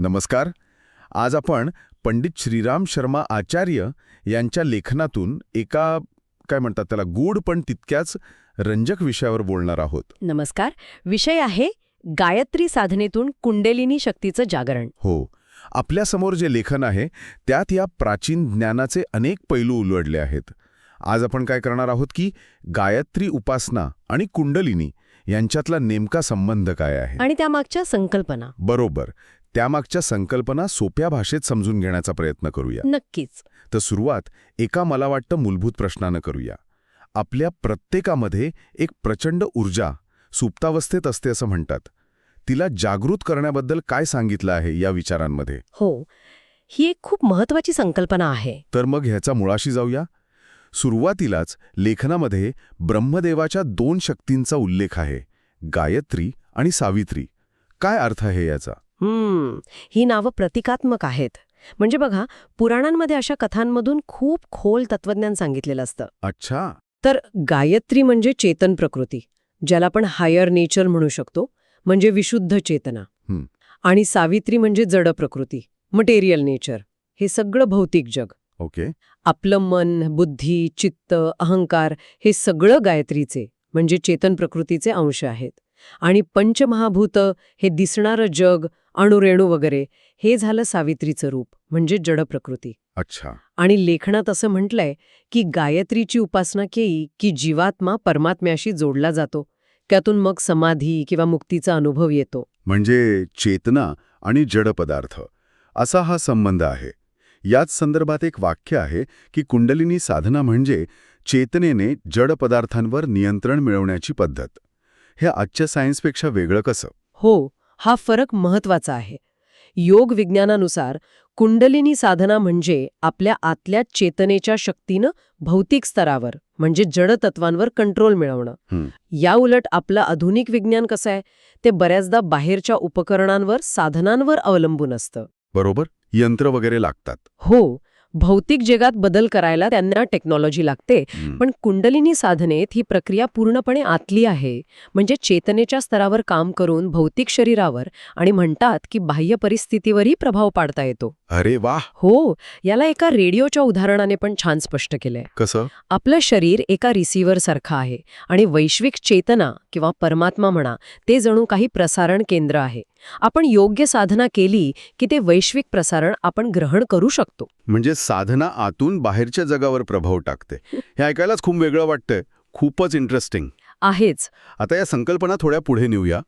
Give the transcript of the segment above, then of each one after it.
नमस्कार. आज आपण पंडित श्रीराम शर्मा आचार्य यांच्या लेखनातून एका काय म्हणतात त्याला गूढ पण तितक्याच रंजक विषयावर बोलणार आहोत. नमस्कार. विषय आहे गायत्री साधनेतून कुंडलिनी शक्तीचं जागरण. हो. आपल्यासमोर जे लेखन आहे त्यात या प्राचीन ज्ञानाचे अनेक पैलू उलगडले आहेत. आज आपण काय करणार आहोत की गायत्री उपासना आणि कुंडलिनी यांच्यातला नेमका संबंध काय आहे? आणि त्यामागच्या संकल्पना. बरोबर. त्यामागच्या संकल्पना सोप्या भाषेत समजून घेण्याचा प्रयत्न करूया. नक्कीच. तर सुरुवात एका मला वाटतं मूलभूत प्रश्नानं करूया. आपल्या प्रत्येकामध्ये एक प्रचंड ऊर्जा सुप्तावस्थेत असते असं म्हणतात. तिला जागृत करण्याबद्दल काय सांगितलं आहे या विचारांमध्ये? हो. ही एक खूप महत्वाची संकल्पना आहे. तर मग ह्याचा मुळाशी जाऊया. सुरुवातीलाच लेखनामध्ये ब्रह्मदेवाच्या दोन शक्तींचा उल्लेख आहे. गायत्री आणि सावित्री. काय अर्थ आहे याचा? हम्म ही नावं प्रतिकात्मक आहेत. म्हणजे बघा पुराणांमध्ये अशा कथांमधून खूप खोल तत्वज्ञान सांगितलेलं असतं. अच्छा. तर गायत्री म्हणजे चेतन प्रकृती ज्याला आपण हायर नेचर म्हणू शकतो म्हणजे विशुद्ध चेतना. आणि सावित्री म्हणजे जड प्रकृती मटेरियल नेचर हे सगळं भौतिक जग. ओके. आपलं मन बुद्धी चित्त अहंकार हे सगळं गायत्रीचे म्हणजे चेतन प्रकृतीचे अंश आहेत. आणि पंचमहाभूत हे दिसणारं जग अणुरेणू वगैरे हे झालं सावित्रीचं रूप म्हणजे जड प्रकृती. अच्छा. आणि लेखनात असं म्हटलंय की गायत्रीची उपासना केली की जीवात्मा परमात्म्याशी जोडला जातो. त्यातून मग समाधी किंवा मुक्तीचा अनुभव येतो. म्हणजे चेतना आणि जड पदार्थ. असा हा संबंध आहे. याच संदर्भात एक वाक्य आहे की कुंडलिनी साधना म्हणजे चेतनेने जड पदार्थांवर नियंत्रण मिळवण्याची पद्धत. हे आजच्या सायन्सपेक्षा वेगळं कसं? हो हा फरक महत्त्वाचा आहे. योग विज्ञानानुसार कुंडलिनी साधना म्हणजे आपल्या आतल्या चेतनेच्या शक्तीनं भौतिक स्तरावर म्हणजे जड तत्वांवर कंट्रोल मिळवणं. या उलट आपलं आधुनिक विज्ञान कसं आहे? ते बऱ्याचदा बाहेरच्या उपकरणांवर साधनांवर अवलंबून असतं. बरोबर? यंत्र वगैरे लागतात. हो. भौतिक जगात बदल करायला त्यांना टेक्नॉलॉजी लागते. पण कुंडलिनी साधनेत ही प्रक्रिया पूर्णपणे आतली आहे. म्हणजे चेतनेच्या स्तरावर काम करून भौतिक शरीरावर आणि म्हणतात की बाह्य परिस्थितीवरही प्रभाव पाडता येतो. अरे वाह हो याला एका रेडिओच्या उदाहरणाने पण छान स्पष्ट केलंय. कसं? आपलं शरीर एका रिसिव्हर सारखं आहे आणि वैश्विक चेतना किंवा परमात्मा म्हणा ते जणू काही प्रसारण केंद्र आहे. आपण योग्य साधना केली की ते वैश्विक प्रसारण आपण ग्रहण करू शकतो. म्हणजे साधना आतून बाहेरच्या जगावर प्रभाव टाकते. हे ऐकायलाच खूप वेगळं वाटतंय. खूपच इंटरेस्टिंग आहेच. आता या संकल्पना थोड्या पुढे नेऊया.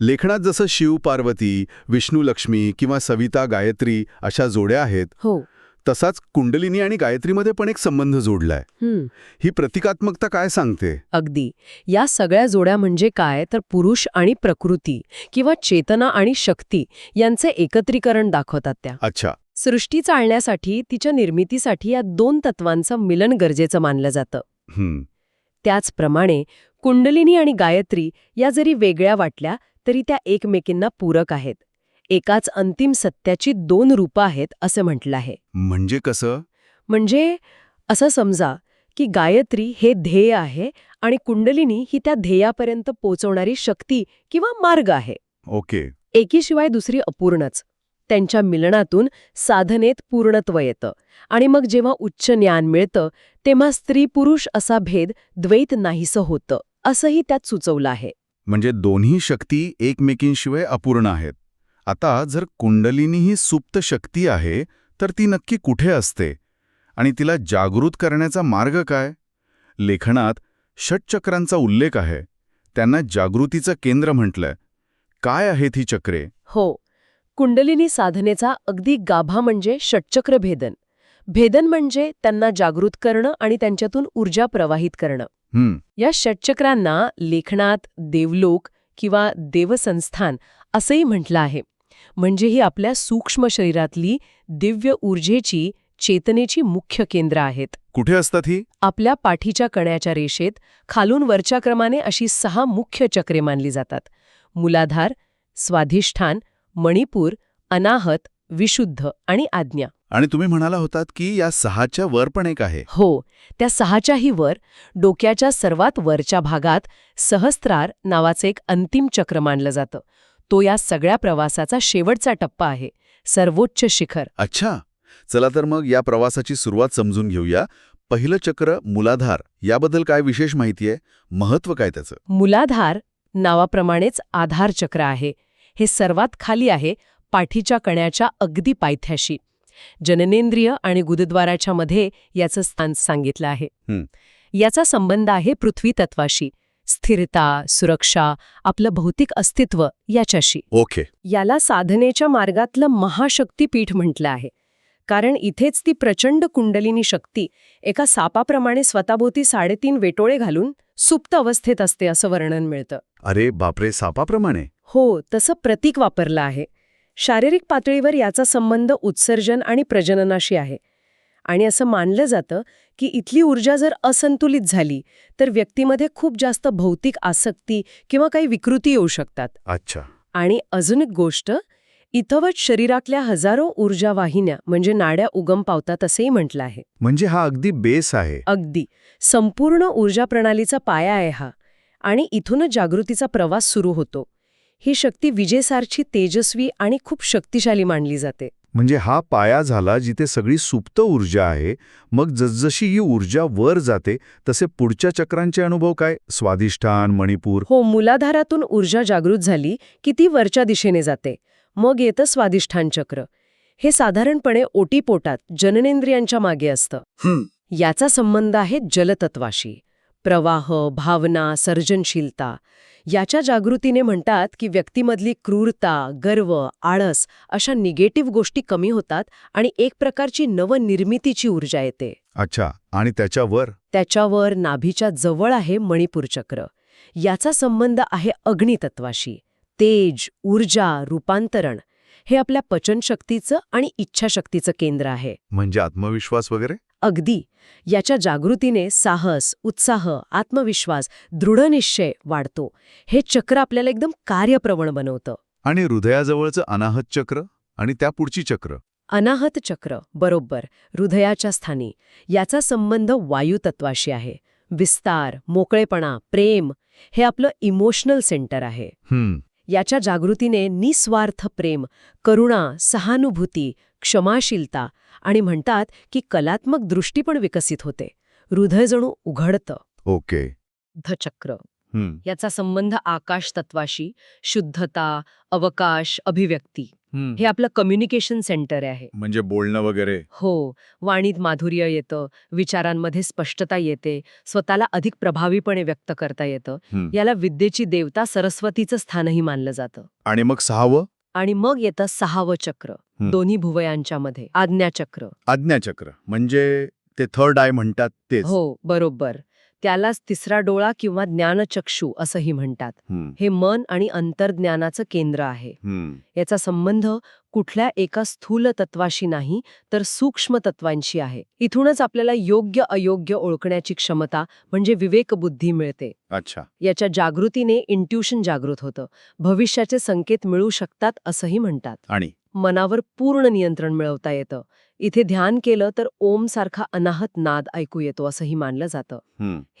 लेखनात जसं शिव पार्वती विष्णू लक्ष्मी किंवा सविता गायत्री अशा जोड्या आहेत हो. तसाच कुंडलिनी आणि गायत्रीमध्ये पण एक संबंध जोडलाय. हं. ही प्रतिकात्मकता काय सांगते? अगदी. या सगळ्या जोड्या म्हणजे काय? तर पुरुष आणि प्रकृती किंवा चेतना आणि शक्ती यांचे एकत्रीकरण दाखवतात त्या. अच्छा. सृष्टी चालण्यासाठी तिच्या निर्मितीसाठी या दोन तत्वांचं मिलन गरजेचं मानलं जातं. त्याचप्रमाणे कुंडलिनी आणि गायत्री या जरी वेगळ्या वाटल्या तरी त्या एकमेकींना पूरक आहेत. एकाच अंतिम सत्याची दोन रूपं आहेत असं म्हटलं आहे. म्हणजे कसं? म्हणजे असं समजा की गायत्री हे ध्येय आहे आणि कुंडलिनी ही त्या ध्येयापर्यंत पोचवणारी शक्ती किंवा मार्ग आहे. ओके. एकीशिवाय दुसरी अपूर्णच. त्यांच्या मिलनातून साधनेत पूर्णत्व येतं आणि मग जेव्हा उच्च ज्ञान मिळतं तेव्हा स्त्री पुरुष असा भेद द्वैत नाहीसं होतं असंही त्यात सुचवलं आहे. म्हणजे दोन्ही शक्ती एकमेकींशिवाय अपूर्ण आहेत. आता जर कुंडलिनी ही सुप्त शक्ती आहे तर ती नक्की कुठे असते? आणि तिला जागृत करण्याचा मार्ग काय? लेखनात षटचक्रांचा उल्लेख आहे. त्यांना जागृतीचं केंद्र म्हटलंय. काय आहेत ही चक्रे? हो. कुंडलिनी साधनेचा अगदी गाभा म्हणजे षटचक्र भेदन. भेदन म्हणजे त्यांना जागृत करणं आणि त्यांच्यातून ऊर्जा प्रवाहित करणं. या षटचक्रांना लेखनात देवलोक किंवा देवसंस्थान असंही म्हटलं आहे. म्हणजे ही आपल्या सूक्ष्म शरीरातली दिव्य ऊर्जेची चेतनेची मुख्य केंद्र आहेत. कुठे असतात ही? आपल्या पाठीच्या कण्याच्या रेषेत खालून वरच्या क्रमाने अशी सहा मुख्य चक्रे मानली जातात. मूलाधार स्वाधिष्ठान मणिपूर अनाहत विशुद्ध आणि आज्ञा. आणि तुम्ही म्हणाला होतात की या सहाच्या वर पण एक आहे. हो त्या सहाच्याही वर डोक्याच्या सर्वात वरच्या भागात सहस्त्रार नावाचं एक अंतिम चक्र मानलं जातं. तो या सगळ्या प्रवासाचा शेवटचा टप्पा आहे. सर्वोच्च शिखर. अच्छा. चला तर मग या प्रवासाची सुरुवात समजून घेऊया. पहिलं चक्र मुलाधार. याबद्दल काय विशेष माहिती आहे महत्त्व काय त्याचं? मुलाधार नावाप्रमाणेच आधार चक्र आहे. हे सर्वात खाली आहे पाठीच्या कण्याच्या अगदी पायथ्याशी. जननेंद्रिय आणि गुदद्वाराच्या मध्ये याचं स्थान सांगितलं आहे. याचा संबंध आहे पृथ्वी तत्वाशी स्थिरता सुरक्षा आपलं भौतिक अस्तित्व याच्याशी. ओके. याला साधनेच्या मार्गातलं महाशक्तीपीठ म्हटलं आहे. कारण इथेच ती प्रचंड कुंडलिनी शक्ती एका सापाप्रमाणे स्वतःभोवती साडेतीन वेटोळे घालून सुप्त अवस्थेत असते असं वर्णन मिळतं. अरे बापरे सापाप्रमाणे? हो तसं प्रतीक वापरलं आहे. शारीरिक पातळीवर याचा संबंध उत्सर्जन आणि प्रजननाशी आहे. आणि असं मानलं जातं की इथली ऊर्जा जर असंतुलित झाली तर व्यक्तीमध्ये खूप जास्त भौतिक आसक्ती किंवा काही विकृती येऊ शकतात. अच्छा. आणि अजून एक गोष्ट इथवत शरीरातल्या हजारो ऊर्जा वाहिन्या म्हणजे नाड्या उगम पावतात असंही म्हटलं आहे. म्हणजे हा अगदी बेस आहे. अगदी. संपूर्ण ऊर्जा प्रणालीचा पाया आहे हा. आणि इथूनच जागृतीचा प्रवास सुरू होतो. ही शक्ती विजेसारखी तेजस्वी आणि खूप शक्तिशाली मानली जाते. म्हणजे हा पाया झाला जिथे सगळी सुप्त ऊर्जा आहे मग जसजशी ही ऊर्जा वर जाते तसे पुढच्या चक्रांचे अनुभव काय? स्वादिष्ठान मणिपूर? हो मुलाधारातून ऊर्जा जागृत झाली की ती वरच्या दिशेने जाते. मग येतं स्वादिष्ठान चक्र. हे साधारणपणे ओटीपोटात जननेंद्रियांच्या मागे असतं. याचा संबंध आहे जलतत्वाशी. प्रवाह भावना सर्जनशीलता याच्या जागृतीने म्हणतात की व्यक्तीमधली क्रूरता गर्व आळस अशा निगेटिव्ह गोष्टी कमी होतात आणि एक प्रकारची नवनिर्मितीची ऊर्जा येते. अच्छा आणि त्याच्यावर? त्याच्यावर नाभीच्या जवळ आहे मणिपूर चक्र. याचा संबंध आहे अग्नितत्वाशी. तेज ऊर्जा रूपांतरण हे आपल्या पचनशक्तीचं आणि इच्छाशक्तीचं केंद्र आहे. म्हणजे आत्मविश्वास वगैरे? अगदी. याच्या जागृतीने साहस उत्साह आत्मविश्वास दृढनिश्चय वाढतो. हे चक्र आपल्याला एकदम कार्यप्रवण बनवतं. आणि हृदयाजवळचं अनाहत चक्र आणि त्या पुढची चक्र. अनाहत चक्र बरोबर हृदयाच्या स्थानी. याचा संबंध वायुतत्वाशी आहे. विस्तार मोकळेपणा प्रेम हे आपलं इमोशनल सेंटर आहे. याच्या जागृतीने निस्वार्थ प्रेम करुणा सहानुभूती क्षमाशीलता आणि म्हणतात की कलात्मक दृष्टी पण विकसित होते. हृदय जणू उघडतं. ओके. धचक्र याचा संबंध आकाश तत्वाशी शुद्धता अवकाश अभिव्यक्ती. हे आपलं कम्युनिकेशन सेंटर आहे. म्हणजे बोलणं वगैरे. हो. वाणीत माधुर्य येतं विचारांमध्ये स्पष्टता येते स्वतःला अधिक प्रभावीपणे व्यक्त करता येतं. याला विद्येची देवता सरस्वतीचं स्थानही मानलं जातं. आणि मग सहावं? आणि मग येतं सहावं चक्र. दोन्ही भुवयांच्या मध्ये. आज्ञाचक्र. आज्ञाचक्र. म्हणजे ते थर्ड आय म्हणतात तेच. हो बरोबर. त्यालाच तिसरा डोळा किंवा ज्ञानचक्षु असंही म्हणतात. हे मन आणि अंतर्ज्ञानाचं केंद्र आहे. याचा संबंध कुठल्या एका स्थूल तत्वाशी नाही तर सूक्ष्म तत्वांशी आहे. इथूनच आपल्याला योग्य अयोग्य ओळखण्याची क्षमता म्हणजे विवेकबुद्धी मिळते. अच्छा. याच्या जागृतीने इंट्युशन जागृत होतं. भविष्याचे संकेत मिळू शकतात असंही म्हणतात. आणि? मनावर पूर्ण नियंत्रण मिळवता येतं. इथे ध्यान केलं तर ओम सारखा अनाहत नाद ऐकू येतो असंही मानलं जातं.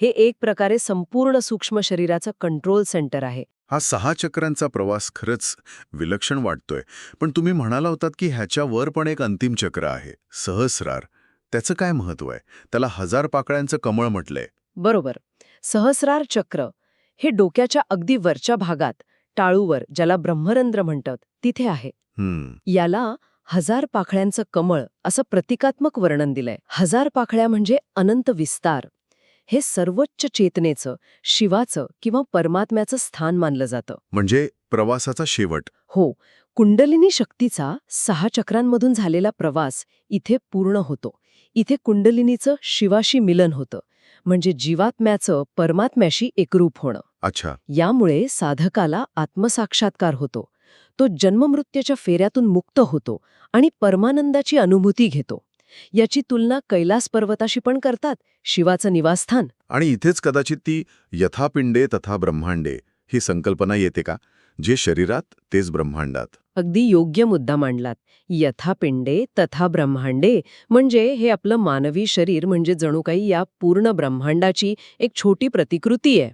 हे एक प्रकारे संपूर्ण सूक्ष्म शरीराचं कंट्रोल सेंटर आहे. हा सहा चक्रांचा प्रवास खरंच विलक्षण वाटतोय. पण तुम्ही म्हणाला होतात की ह्याच्यावर पण एक अंतिम चक्र आहे सहस्रार. त्याचं काय महत्त्व आहे? त्याला हजार पाकळ्यांचं कमळ म्हटलंय. बरोबर. सहस्रार चक्र हे डोक्याच्या अगदी वरच्या भागात टाळूवर ज्याला ब्रह्मरंध्र म्हणतात तिथे आहे. याला हजार पाखळ्यांचं कमळ असं प्रतिकात्मक वर्णन दिलंय. हजार पाखळ्या म्हणजे अनंत विस्तार. हे सर्वोच्च चेतनेचं शिवाचं किंवा परमात्म्याचं स्थान मानलं जातं. म्हणजे प्रवासाचा शेवट. हो कुंडलिनी शक्तीचा सहा चक्रांमधून झालेला प्रवास इथे पूर्ण होतो. इथे कुंडलिनीचं शिवाशी मिलन होतं. म्हणजे जीवात्म्याचं परमात्म्याशी एकरूप होणं. अच्छा. यामुळे साधकाला आत्मसाक्षात्कार होतो. तो जन्ममृत्यूच्या फेऱ्यातून मुक्त होतो आणि परमानंदाची अनुभूती घेतो. याची तुलना कैलास पर्वताशी पण करतात शिवाचं निवासस्थान. आणि इथेच कदाचित ती यथापिंडे तथा ब्रह्मांडे ही संकल्पना येते का? जे शरीरात तेच ब्रह्मांडात. अगदी योग्य मुद्दा मांडलात. यथा पिंडे तथा ब्रह्मांडे म्हणजे हे आपलं मानवी शरीर म्हणजे जणू काही या पूर्ण ब्रह्मांडाची एक छोटी प्रतिकृती आहे.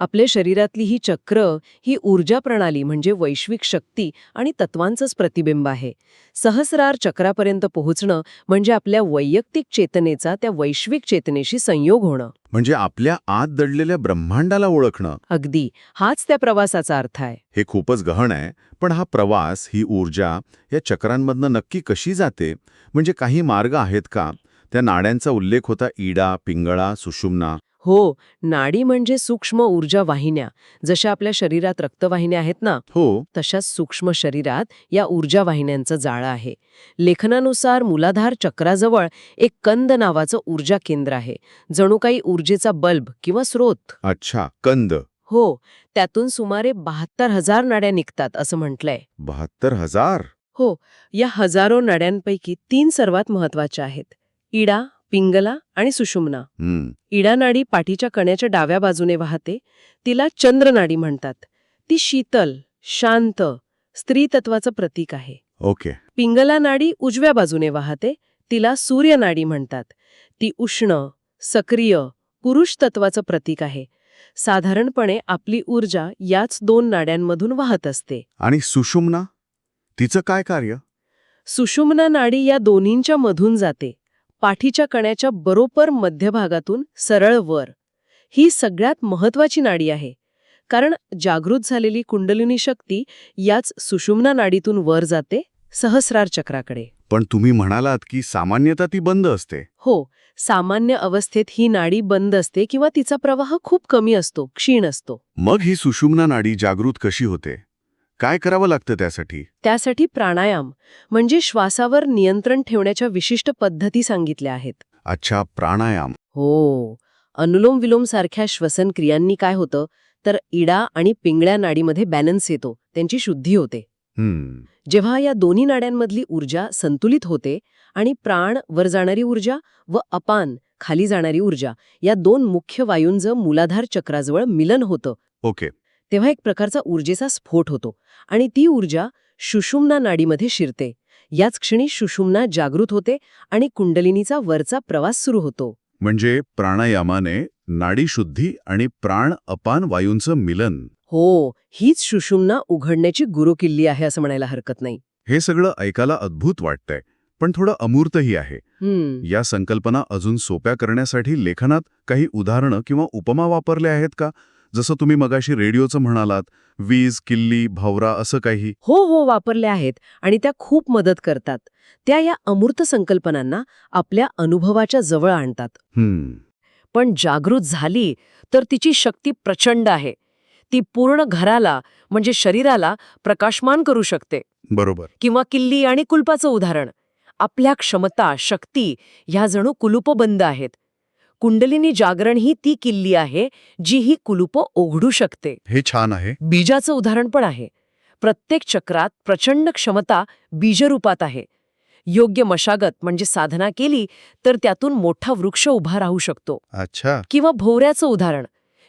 आपल्या शरीरातली ही चक्र ही ऊर्जा प्रणाली म्हणजे वैश्विक शक्ती आणि तत्वांचंच प्रतिबिंब आहे. सहस्रार चक्रापर्यंत पोहोचणं म्हणजे आपल्या वैयक्तिक चेतनेचा त्या वैश्विक चेतनेशी संयोग होणं. म्हणजे आपल्या आत दडलेल्या ब्रह्मांडाला ओळखणं. अगदी. हाच त्या प्रवासाचा अर्थ आहे. हे खूपच गहन आहे पण हा प्रवास ही ऊर्जा या चक्रांमधनं नक्की कशी जाते? म्हणजे काही मार्ग आहेत का? त्या नाड्यांचा उल्लेख होता इडा पिंगळा सुषुम्ना. हो नाडी म्हणजे सूक्ष्म ऊर्जा वाहिन्या. जशा आपल्या शरीरात रक्तवाहिन्या आहेत ना हो. तशाच सूक्ष्म शरीरात या ऊर्जा वाहिन्यांचं जाळं आहे. लेखनानुसार मुलाधार चक्राजवळ एक कंद नावाचं ऊर्जा केंद्र आहे. जणू काही ऊर्जेचा बल्ब किंवा स्रोत. अच्छा कंद. हो त्यातून सुमारे बहात्तर हजार नाड्या निघतात असं म्हटलंय. बहात्तर हजार? हो या हजारो नड्यांपैकी तीन सर्वात महत्त्वाच्या आहेत. इडा पिंगला आणि सुषुम्ना. इडा नाडी पाठीच्या कण्याच्या डाव्या बाजूने वाहते तिला चंद्रनाडी म्हणतात. ती शीतल शांत स्त्री तत्वाचं प्रतीक आहे. ओके. पिंगला नाडी उजव्या बाजूने वाहते तिला सूर्यनाडी म्हणतात. ती उष्ण सक्रिय पुरुष तत्वाचं प्रतीक आहे. साधारणपणे आपली ऊर्जा याच दोन नाड्यांमधून वाहत असते. आणि सुषुम्ना? तिचं काय कार्य? सुषुम्ना नाडी या दोन्हींच्या मधून जाते. पाठीच्या कण्याच्या बरोबर मध्यभागातून सरळ वर. ही सगळ्यात महत्वाची नाडी आहे. कारण जागृत झालेली कुंडलिनी शक्ती याच सुषुम्ना नाडीतून वर जाते सहस्रार चक्राकडे. पण तुम्ही म्हणालात की सामान्यतः ती बंद असते. हो सामान्य अवस्थेत ही नाडी बंद असते किंवा तिचा प्रवाह खूप कमी असतो क्षीण असतो. मग ही सुषुम्ना नाडी जागृत कशी होते? काय करावं लागतं त्यासाठी? त्यासाठी प्राणायाम म्हणजे श्वासावर नियंत्रण ठेवण्याच्या विशिष्ट पद्धती सांगितल्या आहेत. अच्छा प्राणायाम. हो. अनुलोम विलोम सारख्या श्वसन क्रियांनी काय होतं? तर इडा आणि पिंगळ्या नाडीमध्ये बॅलन्स येतो त्यांची शुद्धी होते. हम्म. जेव्हा या दोन्ही नाड्यांमधली ऊर्जा संतुलित होते आणि प्राण वर जाणारी ऊर्जा व अपान खाली जाणारी ऊर्जा या दोन मुख्य वायूंचं मूलाधार चक्राजवळ मिलन होतं. ओके. तेव्हा एक प्रकारचा ऊर्जेचा स्फोट होतो आणि ती ऊर्जा सुषुम्ना नाडीमध्ये शिरते. याच क्षणी सुषुम्ना जागृत होते आणि कुंडलिनीचा वरचा प्रवास सुरू होतो. म्हणजे प्राणायामाने नाडीशुद्धी आणि प्राण अपान वायूंचं मिलन. हो हीच सुषुम्ना उघडण्याची गुरुकिल्ली आहे असं म्हणायला हरकत नाही. हे सगळं ऐकायला अद्भुत वाटतंय पण थोडं अमूर्तही आहे. या संकल्पना अजून सोप्या करण्यासाठी लेखनात काही उदाहरणं किंवा उपमा वापरल्या आहेत का? जसं तुम्ही मगाशी रेडिओचं म्हणालात वीज किल्ली भवरा असं काही. हो हो वापरल्या आहेत आणि त्या खूप मदत करतात. त्या या अमूर्त संकल्पनांना आपल्या अनुभवाच्या जवळ आणतात. हम्म. पण जागृत झाली तर तिची शक्ती प्रचंड आहे. ती पूर्ण घराला म्हणजे शरीराला प्रकाशमान करू शकते. बरोबर. किंवा किल्ली आणि कुलपाचं उदाहरण. आपल्या क्षमता शक्ती ह्या जणू कुलूपबंद आहेत. कुंडलिनी जागरण ही ती किल्ली आहे जी ही कुलूप ओघडू शकते. हे छान आहे. बीजाचं उदाहरण पण आहे. प्रत्येक चक्रात प्रचंड क्षमता बीजरूपात आहे. योग्य मशागत म्हणजे साधना केली तर त्यातून मोठा वृक्ष उभा राहू शकतो. अच्छा. किंवा भोवऱ्याचं उदाहरण.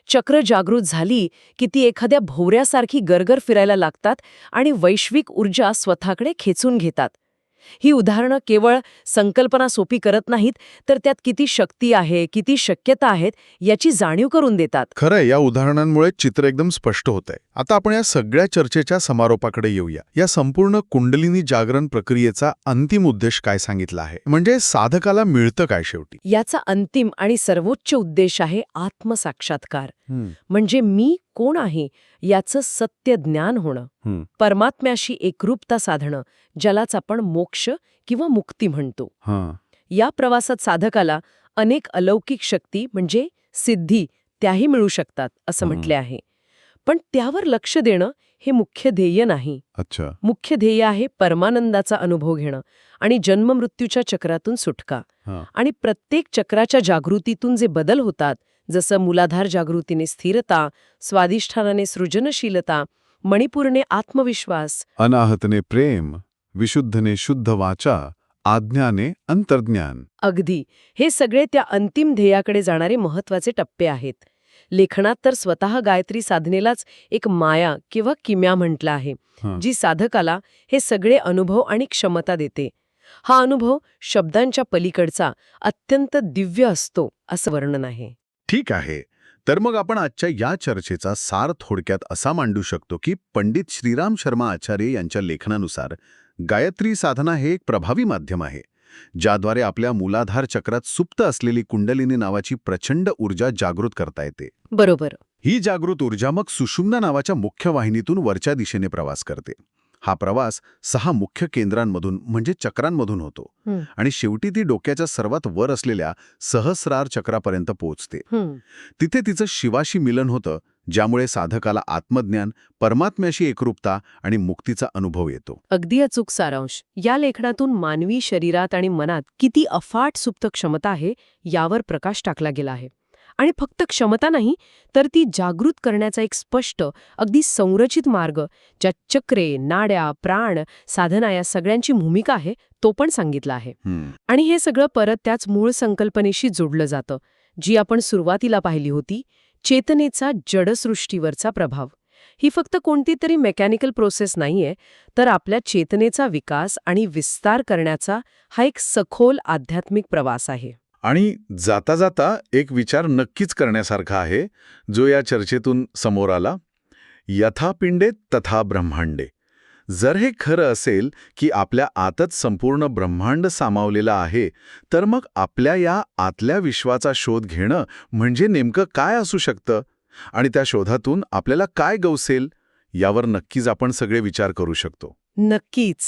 चक्र जागृत झाली की ती एखाद्या भोवऱ्यासारखी गरगर फिरायला लागतात आणि वैश्विक ऊर्जा स्वतःकडे खेचून घेतात. ही उदाहरणं केवळ संकल्पना सोपी करत नाहीत तर त्यात किती शक्ती आहे किती शक्यता आहेत याची जाणीव करून देतात. खरंय या उदाहरणांमुळे चित्र एकदम स्पष्ट होत आहे आता आपण या सगळ्या चर्चेच्या समारोपाकडे येऊया. या संपूर्ण कुंडलिनी जागरण प्रक्रियेचा अंतिम उद्देश काय सांगितला आहे? म्हणजे साधकाला मिळतं काय शेवटी? याचा अंतिम आणि सर्वोच्च उद्देश आहे आत्मसाक्षात्कार. म्हणजे मी कोण आहे याचं सत्य ज्ञान होणं. परमात्म्याशी एकरूपता साधणं ज्यालाच आपण मोक्ष किंवा मुक्ती म्हणतो. हां. या प्रवासात साधकाला अनेक अलौकिक शक्ती म्हणजे सिद्धी त्याही मिळू शकतात असं. म्हटले आहे. पण त्यावर लक्ष देणं हे मुख्य ध्येय नाही. अच्छा. मुख्य ध्येय आहे परमानंदाचा अनुभव घेणं आणि जन्ममृत्यूच्या चक्रातून सुटका. आणि प्रत्येक चक्राच्या जागृतीतून जे बदल होतात जसं मूलाधार जागृतीने स्थिरता स्वादिष्ठानाने सृजनशीलता मणिपूरने आत्मविश्वास अनाहतने प्रेम विशुद्धने शुद्ध वाचा आज्ञाने अंतर्ज्ञान. अगदी. हे सगळे त्या अंतिम ध्येयाकडे जाणारे महत्त्वाचे टप्पे आहेत. लेखनात तर स्वतः गायत्री साधनेलाच एक माया किंवा किम्या म्हटलं आहे. जी साधकाला हे सगळे अनुभव आणि क्षमता देते. हा अनुभव शब्दांच्या पलीकडचा अत्यंत दिव्य असतो असं वर्णन आहे. ठीक आहे. तर मग आपण आजच्या या चर्चेचा सार थोडक्यात असा मांडू शकतो की पंडित श्रीराम शर्मा आचार्य यांच्या लेखनानुसार गायत्री साधना हे एक प्रभावी माध्यम आहे ज्याद्वारे आपल्या मूलाधार चक्रात सुप्त असलेली कुंडलिनी नावाची प्रचंड ऊर्जा जागृत करता येते. बरोबर. ही जागृत ऊर्जा मग सुषुम्ना नावाच्या मुख्य वाहिनीतून वरच्या दिशेने प्रवास करते. हा प्रवास सहा मुख्य केंद्रांमधून म्हणजे चक्रांमधून होतो. आणि शेवटी ती डोक्याच्या सर्वात वर असलेल्या सहस्रार चक्रापर्यंत पोहोचते. तिथे तिचं शिवाशी मिलन होतं ज्यामुळे साधकाला आत्मज्ञान परमात्म्याशी एकरूपता आणि मुक्तीचा अनुभव येतो. अगदी अचूक सारांश. या लेखनातून मानवी शरीरात आणि मनात किती अफाट सुप्त क्षमता आहे यावर प्रकाश टाकला गेला आहे. आणि फक्त क्षमता नाही तर ती जागृत करण्याचा एक स्पष्ट अगदी संरचित मार्ग ज्यात चक्रे नाड्या प्राण साधना या सगळ्यांची भूमिका आहे तो पण सांगितला आहे. आणि हे सगळं परत त्याच मूळ संकल्पनेशी जोडलं जातं जी आपण सुरुवातीला पाहिली होती चेतनेचा जडसृष्टीवरचा प्रभाव. ही फक्त कोणती तरी मेकॅनिकल प्रोसेस नाहीये तर आपल्या चेतनेचा विकास आणि विस्तार करण्याचा हा एक सखोल आध्यात्मिक प्रवास आहे. आणि जाता जाता एक विचार नक्कीच करण्यासारखा आहे जो या चर्चेतून समोर आला. यथापिंडे तथा ब्रह्मांडे. जर हे खरं असेल की आपल्या आतच संपूर्ण ब्रह्मांड सामावलेलं आहे तर मग आपल्या या आतल्या विश्वाचा शोध घेणं म्हणजे नेमकं काय असू शकतं? आणि त्या शोधातून आपल्याला काय गवसेल? यावर नक्कीच आपण सगळे विचार करू शकतो. नक्कीच.